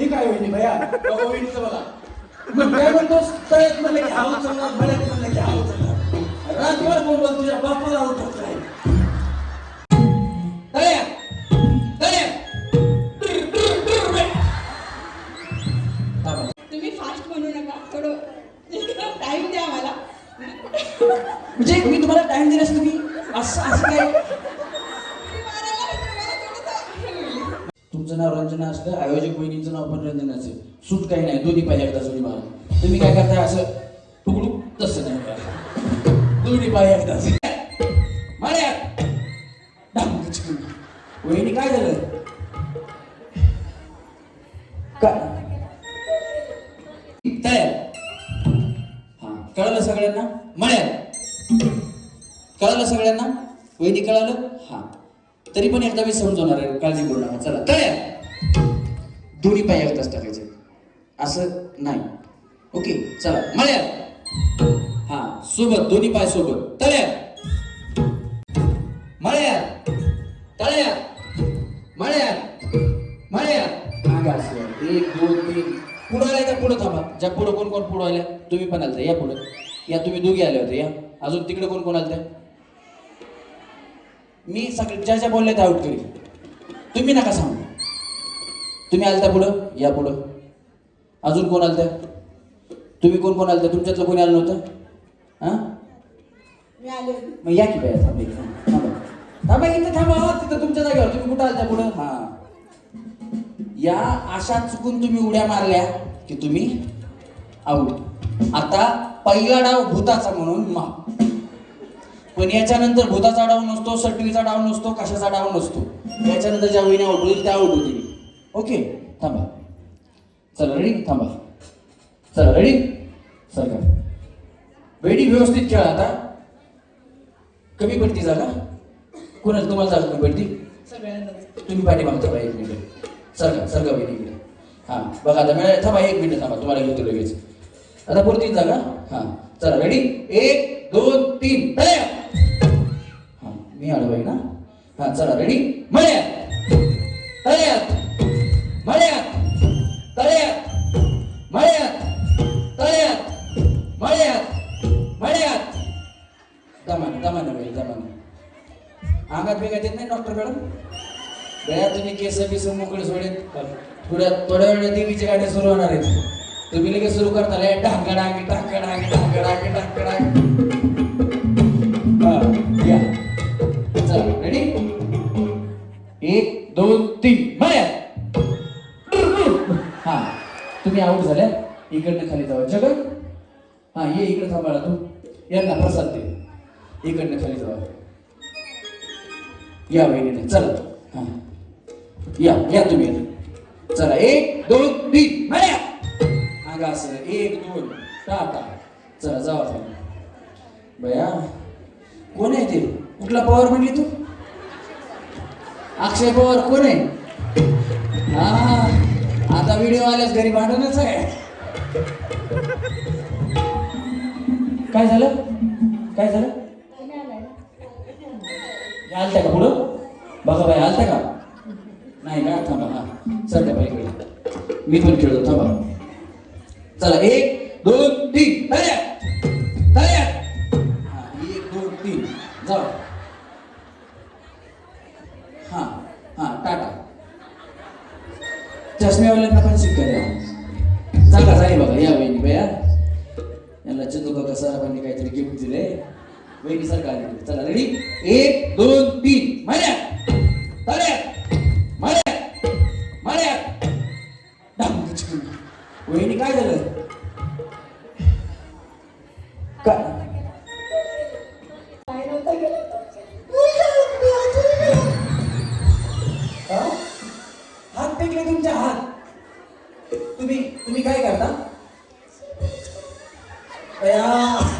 हे काय होईल भया वहिनीचं बघा. मग काय म्हणतोस तळ्यात म्हणलं की हाव चालणार मळ्यात म्हणलं की हाव चालणार रातभर बोलवा तुझ्या बापाला उठवत नाही. तुम्ही फास्ट म्हणू नका. थोडं टाइम द्या मला. म्हणजे मी तुम्हाला टाइम दिलास तुम्ही? असं असं काय? नाव रंजना असलं आयोजक बहिणीचं नाव पण रंजनाचं असेल. सूट काही नाही दोन्ही पाहिजे एकदा जोडी मारा तुम्ही काय करताय असं टुकडू तसं नाही करा. दोन्ही पाय एकदाच मार्या वहिनी काय झालं? काय? हा कळलं सगळ्यांना? मळ्या कळलं सगळ्यांना? वहिनी कळालं? हा. तरी पण एकदा मी समजवणार आहे काळजी करू नका. चला तयार दोन्ही पाय एकदाच टाकायचे. असं नाही. ओके चला. मळ्या हा सोबत दोन्ही पाय सोबत. तळ्या मळ्या तळ्या मळ्या मळ्या मागा एक दोन तीन. पुढं आलाय का पुढं थांबा. ज्या पुढं कोण कोण पुढं आल्या तुम्ही पण आलता. या पुढं. या तुम्ही दोघे आले होते या. अजून तिकडे कोण कोण आलत्या मी सगळे ज्या ज्या बोलल्या त्या आउट करीन. तुम्ही नका सांगू. तुम्ही आलता पुढं? या पुढं. अजून कोण आलत्या तुम्ही कोण कोण आलत्या तुमच्यातलं कोणी आलं नव्हतं? हां? मी आले होते. मग या की बाया थांबा. थांबा. थांबा इथं थांबा तिथं तुमच्या जागेवर. तुम्ही कुठं आलता पुढं? हां. या आशा चुकून तुम्ही उड्या मारल्या की तुम्ही आऊट आता पहिला डाव भूताचा म्हणून मा पण याच्यानंतर भूताचा डाव नसतो सटवीचा डाव नसतो कशाचा डाव नसतो. याच्यानंतर ज्या वहिनी आउट होईल त्या होतील ओके थांबा. चला रेडी थांबा. चला रेडी सरकार वेडी व्यवस्थित खेळा आता. कमी पडती जागा. कोणाला तुम्हाला जागा कमी पडती? सगळ्यांनाच तुम्ही पाठी मागता एक मिनिट सरका सरका बहिणी इकडे हां बघा आता मिळाले थांबा एक मिनिट थांबा. तुम्हाला घेतो लगेच. आता पुरती जागा. हां चला रेडी एक दोन तीन. हां मी आडवा आहे ना? हां चला रेडी मळ्या! अंगात वेगात नाही डॉक्टर मॅडम तुम्ही केस बिस मोकळे सोडेल थोड्या थोड्या वेळात देवीच्या गाड्या सुरू होणार आहेत तुम्ही लगेच सुरू करता ढाका डांगी ढाका डांगी ढाका डांगी ढाका डांगी या चला रेडी एक दोन तीन मळ्या हा तुम्ही आऊट झाल्या इकडनं खाली जावा जगन हा ये इकडे थांबाळा तू यांना प्रसाद दे इकडनं खाली जावा या वहिनीने चला या या तुम्ही चला एक दोन तीन. मळ्या अंगा असं एक दोन टाटा चला जावा खाली बया कोण आहे ते? कुठला पवार म्हणली तू? अक्षय पवार कोण आहे? हा आता व्हिडिओ आल्यास घरी भांडूनच आहे. काय झालं? काय झालं? हे आलत्या का पुढं? बघा बाई आलता का? नाही का? थांबा हा. सध्या बाई मी पण खेळतो थांबा. चला एक दोन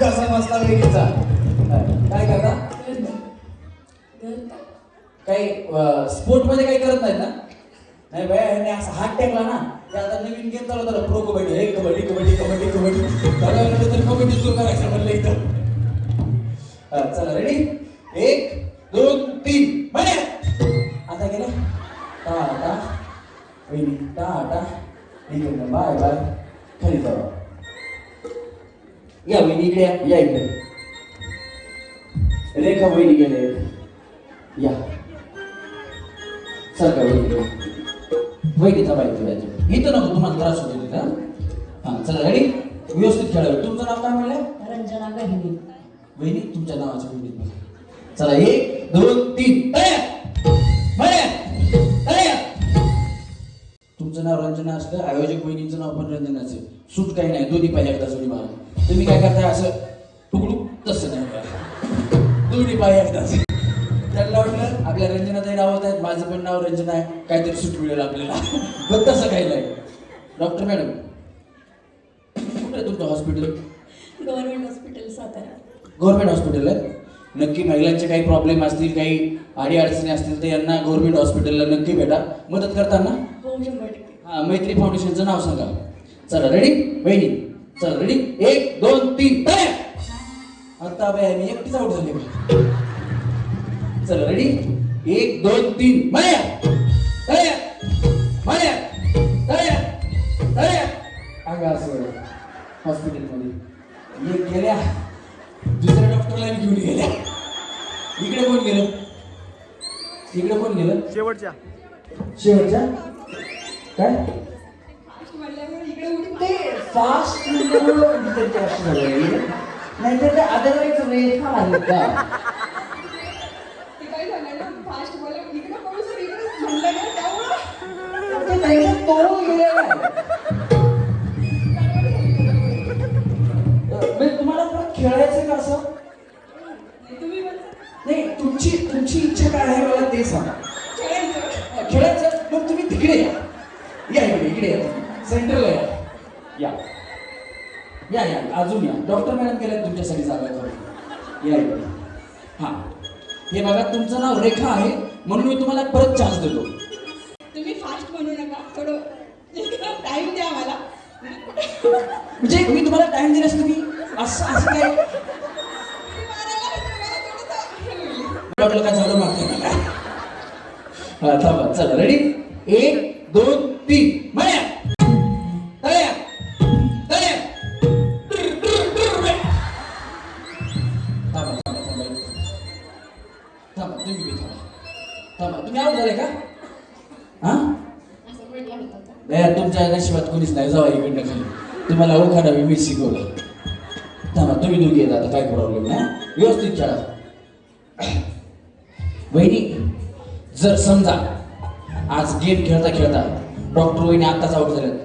कसा बसला वेगळीचा काय करता? काही स्पोर्टमध्ये काही करत नाहीत ना? नाही बाया ह्यांनी असा हात टेकला ना ते आता नवीन गेम चालू झालं प्रो कबड्डी. हे कबड्डी कबड्डी कबड्डी कबड्डी. तर कबड्डी सुरू करायचं म्हणलं इथं. चला रेडी एक दोन तीन. म्हणे आता गेलं टाटा. वहिनी टाटा. इकडनं बाय बाय. खाली जाऊ. या वहिनी इकडे या या इकडे रेखा वहिनी गेले या सरका वहिनी इकडे. वहिनी थांबा इथं नको तुम्हाला त्रास होतो तिथं हां चला रेडी व्यवस्थित खेळावे तुमचं नाव काय म्हणलं रंजना गहिनी वहिनी तुमच्या नावाची वहिनी चला एक दोन तीन तुमचं नाव रंजना असलं आयोजक वहिनीचं नाव पण रंजना असेल सूट काही नाही दोन्ही पाहिजे एकदा सोडी मारा तुम्ही काय करताय असं टुकडू तसं नाही. दोन्ही पाय एकदाच. त्यांना वाटलं आपल्या रंजनाताई नावात आहेत माझं पण नाव रंजना आहे. काहीतरी सूट मिळेल आपल्याला. पण तसं काही नाही. डॉक्टर मॅडम कुठे आहे तुमचं hospital? Government hospital Satara. Government hospital आहे? नक्की महिलांचे काही प्रॉब्लेम असतील काही अडी अडचणी असतील तर यांना गव्हर्नमेंट हॉस्पिटलला नक्की भेटा. मदत करताना? हो हा मैत्री फाउंडेशनचं नाव सांगा. चला रेडी बहिणी चला रेडी एक दोन तीन तयार आता बाय मी एकटीच आउट झाले. चला रेडी एक दोन तीन माया! तयार माया! तयार तयार अगं असं हॉस्पिटलमध्ये एक गेल्या दुसऱ्या डॉक्टरला घेऊन गेल्या. इकडे कोण गेलं? इकडे कोण गेलं? शेवटच्या. शेवटच्या? काय म्हणल्यावर इकडे उडी ते फास्ट नाही तर ते अदरवाईज रेखा आहेत का गेलेला तुम्हाला खेळायचं का असं? नाही, तुम्ही म्हणता नाही तुमची तुमची इच्छा काय आहे मला ते सांगा. खेळायचं. मग तुम्ही तिकडे या. इकडे इकडे या. सेंटरला या या अजून या. डॉक्टर मॅडम गेल्या तुमच्यासाठी जागा करून. या इकडे हां. हे बघा तुमचं नाव रेखा आहे म्हणून मी तुम्हाला परत चान्स देतो. तुम्ही फास्ट म्हणू नका. थोडं टाइम द्या मला. म्हणजे मी तुम्हाला टाइम दिलास तुम्ही असं असं काय? हे. वाटलं काय झालं मागते मला हा थांबा. चला रेडी एक दोन तुम्ही बी थांबा तुम्ही आऊट झाले का? हा. नाही तुमच्या नशिबात कोणीच नाही. जावा इकडनं खाली. तुम्हाला ओळखा मी शिकवलं. थांबा तुम्ही दोघी येत आता. काय प्रॉब्लेम नाही व्यवस्थित खेळा वहिनी जर समजा आज गेम खेळता खेळता डॉक्टर वहिनी आत्ताच आउट झाल्यात.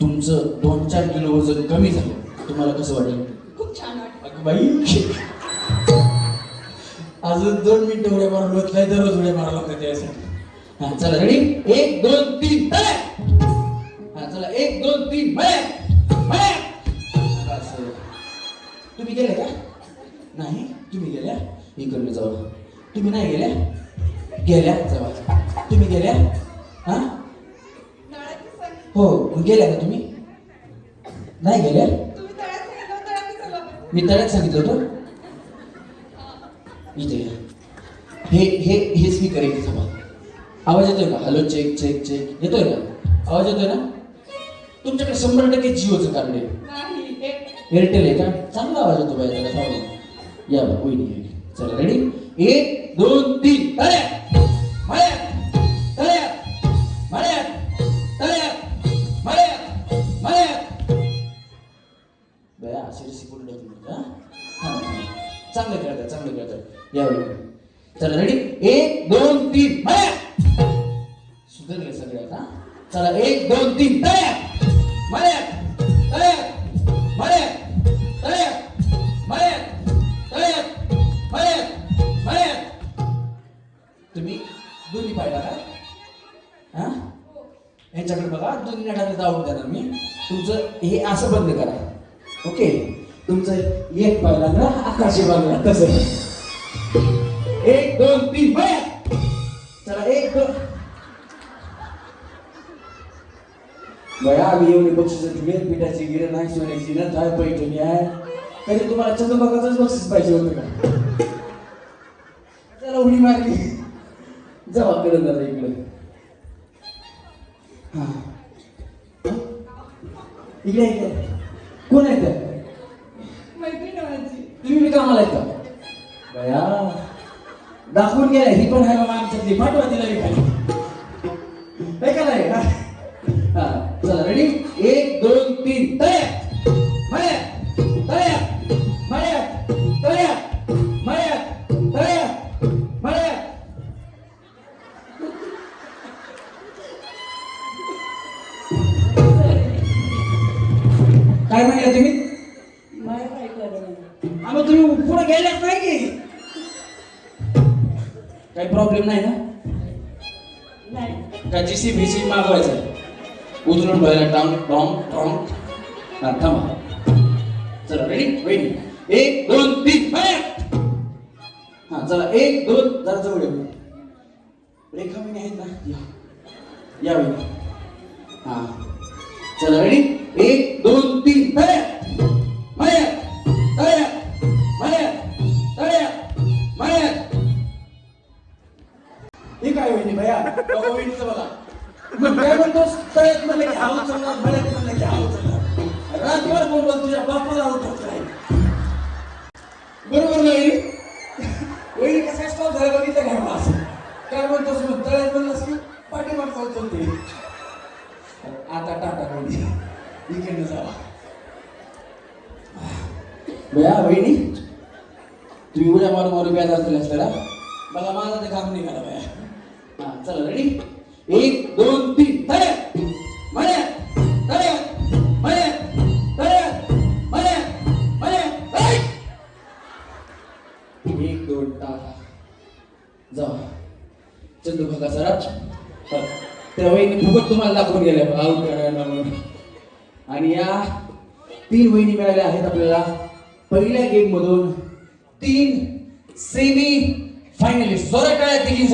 तुमचं दोन चार किलो वजन कमी झालं. तुम्हाला कसं वाटेल? खूप छान वाटतं अगं बाई. अजून दोन मिनिटं उड्या मारून होत नाही दररोज उड्या मारावं लागतं त्यासाठी. हा चला रेडी एक दोन तीन हा चला एक दोन तीन. तुम्ही गेले का? नाही? तुम्ही गेल्या? इकडनं जाऊ. तुम्ही नाही गेल्या? गेल्या जावा. तुम्ही गेल्या? हा. हो गेल्या का तुम्ही? नाही गेल्या? मी तळ्यात सांगितलं होतं. हे हे हे स्पीकर आहे इथे थांबा. आवाज येतोय का? हॅलो चेक चेक चेक येतोय ना आवाज येतोय ना? तुमच्याकडे शंभर टक्के जिओचं कार्ड आहे. एक एअरटेल आहे का? चांगला आवाज येतो बाई थांबा. या बा कोणी चला रेडी एक दोन तीन. अरे! चांगलं खेळतात या चला रेडी एक दोन तीन माळ्या सुधारले सगळ्यात हा चला एक दोन तीन तळ्या माळ्या तळ्या माळ्या तळ्या माळ्या तळ्या माळ्या माळ्या तुम्ही दोन्ही पाहिला का? हा? यांच्याकडे बघा दोन्ही नटाने जाऊन देणार मी. तुमचं हे असं बंद करा. ओके? तुमचं एक पाहिला ना आकाशी बाजूला तसं. एक दोन तीन बाया! चला एक. दोन बया आम्ही एवढी बक्षीस दिली पिठाची गिरण आहे सोन्याची ना काय पैठणी आहे. तरी तुम्हाला चंद्रबागाच बक्षीस पाहिजे होतं का? चला उडी मारली. जावा कडे दादा इकडे. हा. इकडे इकडे. कोण आहे तर मैत्रीण आहे माझी तुम्ही बी कामाला आहेत का बया दाखवून गेले ही पण आहे बाबा आमच्यातली. पाठवा तिला बी खाली. काय कराय चला रेडी एक दोन तीन तयार! काही प्रॉब्लेम नाही ना? नाही. का जीसी बीसी मागवायचं? उचलून ठेवायला टांग टॉंग टॉंग हा थांबा. चला रेडी वेट एक दोन तीन. हा चला एक दोन. जरा जवळ येऊ. रेखा वहिनी आहेत ना? या. या वहिनी हा. चला रेडी एक दोन या वहिनी तुम्ही उद्या मारून मारून व्याज असलेला असताना बघा माझा ते काम निघाला बाया. हा चला रेडी एक दोन तीन तयार मळ्या मळ्या मळ्या मळ्या एक दोन टाका जाऊ. चंदू सराज त्या वहिनी फुकट तुम्हाला दाखवून गेल्या करायला म्हणून. आणि या तीन वहिनी मिळाल्या आहेत आपल्याला. पहिल्या गेम मधून तीन सेमी फायनलिस्ट जोरात टाळ्या तिघी